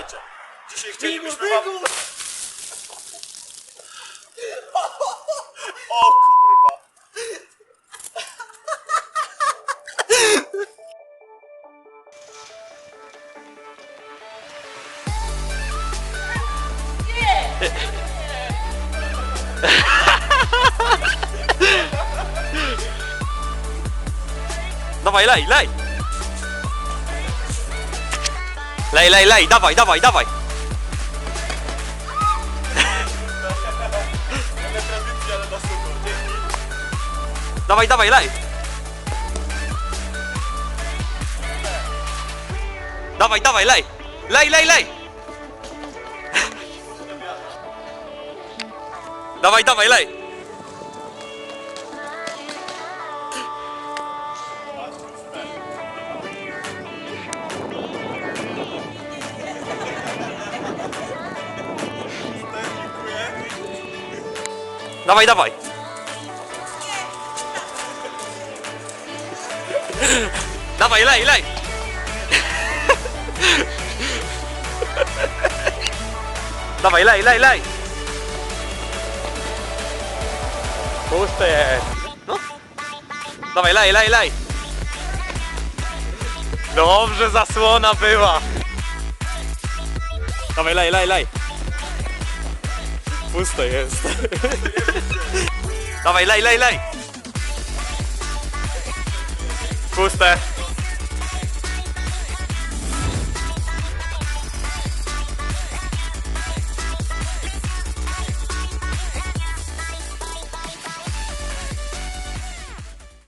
Słuchajcie, dzisiaj chcielibyśmy wam... O kurwa! Dawaj, lej, lej! Lej, lej, lej, dawaj, dawaj, dawaj! Dawaj, dawaj, lej! Dawaj, dawaj, lej! Lej, lej, lej! Dawaj, dawaj, lej! Dawaj, dawaj! Dawaj, lej, lej! Dawaj, lej, lej, lej! Puste jest. No. Dawaj, lej, lej, lej! Dobrze, zasłona była. Dawaj, lej, lej, lej! Puste jest. Dawaj, lej, lej, lej! Puste.